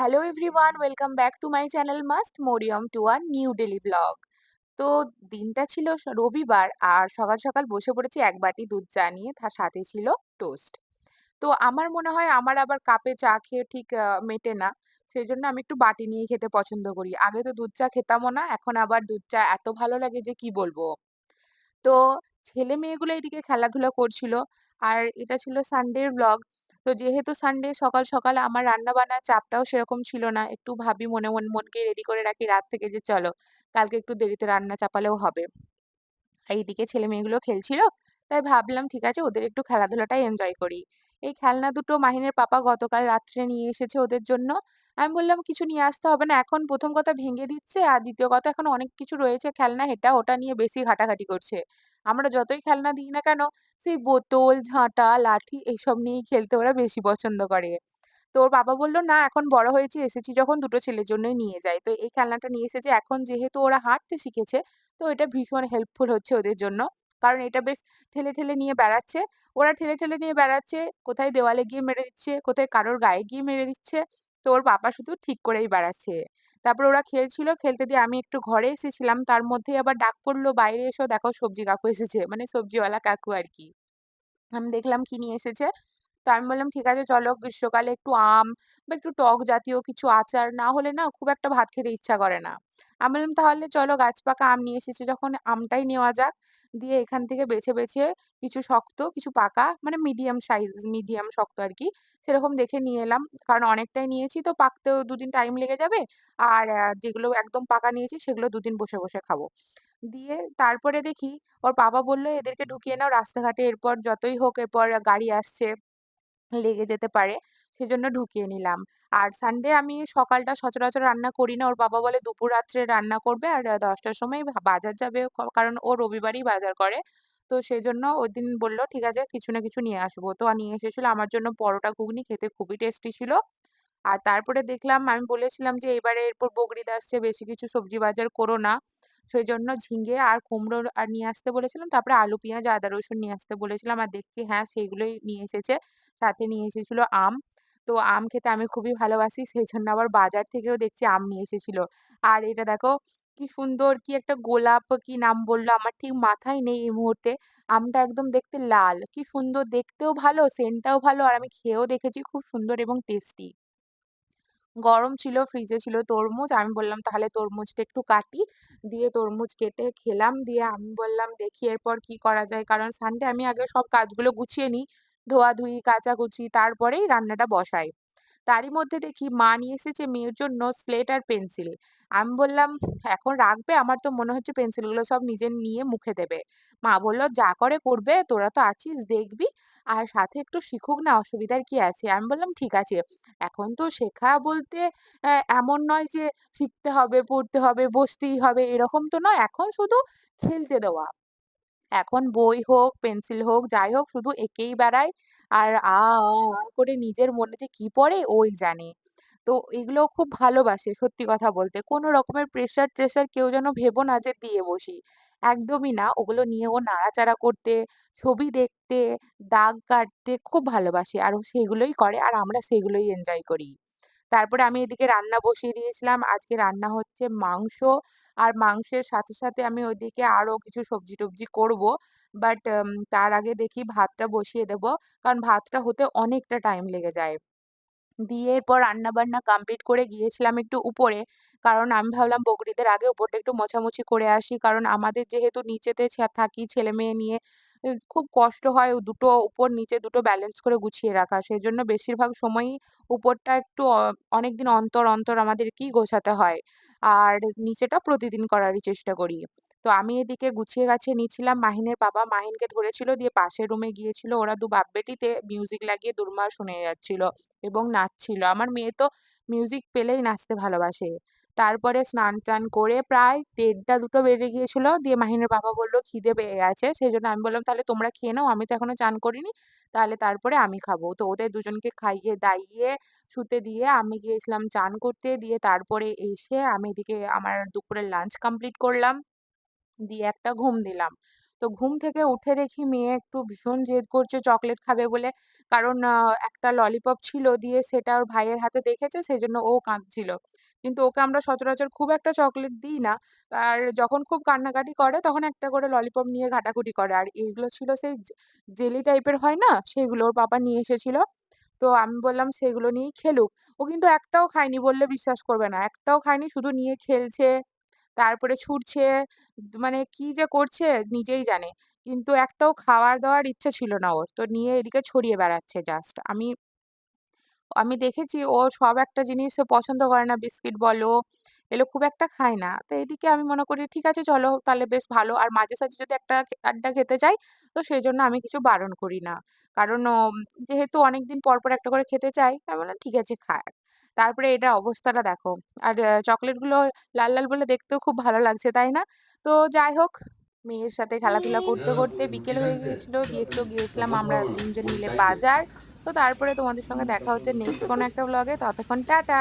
Hello everyone welcome back to my channel must Mariam to a new daily blog তো দিনটা ছিল রবিবার আর সকাল সকাল বসে পড়েছি এক বাটি দুধ চা নিয়ে, তার সাথে ছিল টোস্ট তো আমার মনে হয় আমার আবার কাপে চা খেয়ে ঠিক মেটে না। সেই জন্য আমি একটু বাটি নিয়ে খেতে পছন্দ করি। আগে তো দুধ চা খেতামও না, এখন আবার দুধ চা এত ভালো লাগে যে কি বলব? তো ছেলে মেয়েগুলো এদিকে খেলাধুলা করছিল। আর এটা ছিল সানডের ব্লগ তো যেহেতু সানডে সকাল সকাল আমার রান্না বান্নার চাপটাও সেরকম ছিল না, একটু ভাবি মনে, মন, মনকে রেডি করে রাখি রাত থেকে যে চলো, কালকে একটু দেরিতে রান্না চাপালেও হবে এইদিকে ছেলেমেয়েগুলো খেলছিল। তাই ভাবলাম ঠিক আছে ওদের একটু খেলাধুলাটাই এনজয় করি। এই খেলনা দুটো মাহিনের পাপা গতকাল রাত্রে নিয়ে এসেছে ওদের জন্য। আমি বললাম কিছু নিয়ে আসতে হবে না। এখন ১ম কথা ভেঙে দিচ্ছে, আর দ্বিতীয় কথা এখন অনেক কিছু রয়েছে খেলনা এটা ওটা নিয়ে বেশি ঘাটাঘাটি করছে। আমরা যতই খেলনা দিই না কেন সেই বোতল, ঝাঁটা, লাঠি এইসব নিয়েই খেলতে ওরা বেশি পছন্দ করে। তো ওর বাবা বলল "না এখন বড় হয়েছি, এসেছি যখন দুটো ছেলের জন্যই নিয়ে যাই।" তো এই খেলনাটা নিয়ে এসেছে। এখন যেহেতু ওরা হাঁটতে শিখেছে, তো এটা ভীষণ হেল্পফুল হচ্ছে ওদের জন্য। কারণ এটা বেশ ঠেলে, ঠেলে নিয়ে বেড়াচ্ছে। ওরা ঠেলে, ঠেলে নিয়ে বেড়াচ্ছে, কোথায় দেওয়ালে গিয়ে মেরে দিচ্ছে, কোথায় কারোর গায়ে গিয়ে মেরে দিচ্ছে। তো ওর বাবা শুধু ঠিক করেই বেড়াচ্ছে। তারপর ওরা খেলছিল, খেলতে দিয়ে আমি একটু ঘরে এসেছিলাম। তার মধ্যেই আবার ডাক পড়ল "বাইরে এসো, দেখো সবজি কাকু এসেছে।" মানে সবজিওয়ালা কাকু আর কি আমি দেখলাম কি নিয়ে এসেছে। আমি বললাম, "ঠিক আছে চলো গ্রীষ্মকালে একটু আম বা একটু টক জাতীয় কিছু আচার না হলে না খুব একটা ভাত খেতে ইচ্ছা করে না।" আমি বললাম, "তাহলে চলো গাছপাকা আম নিয়ে এসেছি যখন আমটাই নেওয়া যাক।" দিয়ে এখান থেকে বেছে, বেছে কিছু শক্ত, কিছু পাকা মানে মিডিয়াম সাইজ, মিডিয়াম শক্ত আর কি সেরকম দেখে নিয়ে এলাম। কারণ অনেকটাই নিয়েছি তো পাকতেও দুদিন টাইম লেগে যাবে। আর যেগুলো একদম পাকা নিয়েছি সেগুলো দুদিন বসে, বসে খাব। দিয়ে তারপরে দেখি ওর বাবা বলল "এদেরকে ঢুকিয়ে নাও রাস্তাঘাটে এরপর যতই হোক এরপর গাড়ি আসছে, লেগে যেতে পারে।" সেজন্য ঢুকিয়ে নিলাম। আর সানডে আমি সকালটা সচরাচর রান্না করি না। ওর বাবা বলে দুপুর রাত্রে রান্না করবে আর আ ১০ টার সময় বাজার যাবে কারণ ও রবিবারই বাজার করে। তো সেই সেজন্য ওইদিন বলল, "ঠিক আছে কিছু না কিছু নিয়ে আসব।" তো নিয়ে এসেছিল আমার জন্য পরোটা ঘুগনি খেতে খুবই টেস্টি ছিল। আর তারপরে দেখলাম আমি বলেছিলাম যে, "এবারে এরপর বকরিদ আসছে বেশি কিছু সবজি বাজার করো না।" সেজন্য ঝিঙ্গে আর কুমড়ো আর নিয়ে আসতে বলেছিলাম। তারপরে আলু, পেঁয়াজ, আদা, রসুন নিয়ে আসতে বলেছিলাম। আর দেখছি হ্যাঁ, সেগুলোই নিয়ে এসেছে। সাথে নিয়ে এসেছিল আম। তো আম খেতে আমি খুবই ভালোবাসি। সেজন্য আবার বাজার থেকেও দেখছি আম নিয়ে এসেছিল। আর এটা দেখো কি সুন্দর কি একটা গোলাপ কি নাম বলল আমার ঠিক মাথায় নেই এই মুহূর্তে। আমটা একদম দেখতে লাল। কি সুন্দর দেখতেও ভালো, সেন্টটাও ভালো আর আমি খেয়েও দেখেছি খুব সুন্দর এবং টেস্টি। গরম ছিল, ফ্রিজে ছিল তরমুজ। আমি বললাম, "তাহলে তরমুজটা একটু কাটি।" দিয়ে তরমুজ কেটে খেলাম। দিয়ে আমি বললাম, "দেখি এরপর কি করা যায়?" কারণ সানডে আমি আগে সব কাজগুলো গুছিয়ে নিই। ধোয়াধুয়ি, কাচাকুচি তারপরেই রান্নাটা বসাই। তারই মধ্যে দেখি মা নিয়ে এসেছে মেয়ের জন্য স্লেট আর পেন্সিল। আমি বললাম, "এখন রাখবে? আমার তো মনে হচ্ছে পেন্সিলগুলো সব নিজে নিয়ে মুখে দেবে।" মা বলল "যা করে করবে, তোরা তো আছিস দেখবি। আর সাথে একটু শিখুক না, অসুবিধার কি আছে?" আমি বললাম, "ঠিক আছে।" এখন তো শেখা বলতে এমন নয় যে শিখতে হবে, পড়তে হবে, বসতেই হবে এরকম তো নয়। এখন শুধু খেলতে দেওয়া। এখন বই হোক, পেন্সিল হোক, যাই হোক শুধু এঁকেই বেড়ায়। আর আ, আ, আ করে নিজের মনে যে কি পড়ে ওই জানে। তো এগুলো খুব ভালোবাসে সত্যি কথা বলতে। কোনো রকমের প্রেশার-ট্রেশার কেউ যেন ভেবো না যে দিয়ে বসি। একদমই না। ওগুলো নিয়ে ও নাড়াচাড়া করতে, ছবি দেখতে, দাগ কাটতে খুব ভালোবাসে। আর সেগুলোই করে আর আমরা সেগুলোই এনজয় করি। তারপরে আমি এদিকে রান্না বসিয়ে দিয়েছিলাম। আজকে রান্না হচ্ছে মাংস। আর মাংসের সাথে, সাথে আমি ওইদিকে আরও কিছু সবজি-টবজি করব। বাট তার আগে দেখি ভাতটা বসিয়ে দেব। কারণ ভাতটা হতে অনেকটা টাইম লেগে যায়। দিয়ে এরপর রান্না-বান্না কমপ্লিট করে গিয়েছিলাম একটু উপরে। কারণ আমি ভাবলাম বকরিদের আগে উপরটা একটু মোছামুছি করে আসি। কারণ আমাদের যেহেতু নিচেতে থাকি ছেলে মেয়ে নিয়ে, খুব কষ্ট হয় দুটো উপর নিচে দুটো ব্যালেন্স করে গুছিয়ে রাখা। সেজন্য বেশিরভাগ সময়ই উপরটা একটু অনেকদিন অন্তর, অন্তর আমাদেরকেই গোছাতে হয়। আর নিচেটা প্রতিদিন করারই চেষ্টা করি। তো আমি এদিকে গুছিয়ে গাছিয়ে নিচ্ছিলাম। মাহিনের বাবা মাহিনকে ধরেছিল দিয়ে পাশের রুমে গিয়েছিল। ওরা ২ বাপ-বেটিতে মিউজিক লাগিয়ে দুলমার শুনে যাচ্ছিল। এবং নাচছিল। আমার মেয়ে তো মিউজিক পেলেই নাচতে ভালোবাসে। তারপরে স্নান-টান করে প্রায় ১:৩০ ২টো বেজে গিয়েছিল। দিয়ে মাহিনের বাবা বলল, "খিদে পেয়ে গেছে।" সেই জন্য আমি বললাম, "তাহলে তোমরা খেয়ে নাও। আমি তো এখনও চান করিনি। তাহলে তারপরে আমি খাব।" তো ওদের দুজনকে খাইয়ে-দাইয়ে শুতে দিয়ে আমি গিয়েছিলাম চান করতে। দিয়ে তারপরে এসে আমি এদিকে আমার দুপুরের লাঞ্চ কমপ্লিট করলাম। দিয়ে একটা ঘুম দিলাম। তো ঘুম থেকে উঠে দেখি মেয়ে একটু ভীষণ জেদ করছে চকলেট খাবে বলে। কারণ একটা ললিপপ ছিল দিয়ে সেটা ওর ভাইয়ের হাতে দেখেছে সেজন্য ও কাঁদছিল। কিন্তু ওকে আমরা সচরাচর খুব একটা চকলেট দিই না। আর যখন খুব কান্নাকাটি করে তখন একটা করে ললিপপ নিয়ে ঘাটাঘুটি করে। আর এইগুলো ছিল সেই জেলি টাইপের হয় না? সেগুলো ওর পাপা নিয়ে এসেছিল। তো আমি বললাম সেগুলো নিয়েই খেলুক। ও কিন্তু একটাও খায়নি বললে বিশ্বাস করবে না। একটাও খায়নি শুধু নিয়ে খেলছে, তারপরে ছুটছে, মানে কি যে করছে নিজেই জানে। কিন্তু একটাও খাওয়ার-দাওয়ার ইচ্ছা ছিল না ওর। তো নিয়ে এদিকে ছড়িয়ে বেড়াচ্ছে জাস্ট। আমি আমি দেখেছি ও সব একটা জিনিস পছন্দ করে না। বিস্কিট বলো, এগুলো খুব একটা খায় না। তো এদিকে আমি মনে করি ঠিক আছে চলো তাহলে বেশ ভালো। আর মাঝে-সাঝে যদি একটা আড্ডা খেতে যাই, তো সেই জন্য আমি কিছু বারণ করি না। কারণ যেহেতু অনেকদিন পর, পর একটা করে খেতে চাই আমি বললাম ঠিক আছে খায় তারপরে এটা অবস্থাটা দেখো। আর আ চকোলেটগুলো লাল, লাল বলে দেখতেও খুব ভালো লাগছে, তাই না? তো যাই হোক, মেয়ের সাথে খেলাধুলা করতে, করতে বিকেল হয়ে গিয়েছিল। দিয়ে তো গিয়েছিলাম আমরা about ৩ জন what মিলে বাজার। তো তারপরে তোমাদের সঙ্গে দেখা হচ্ছে নেক্সট কোনো একটা ব্লগে ততক্ষণ টাটা।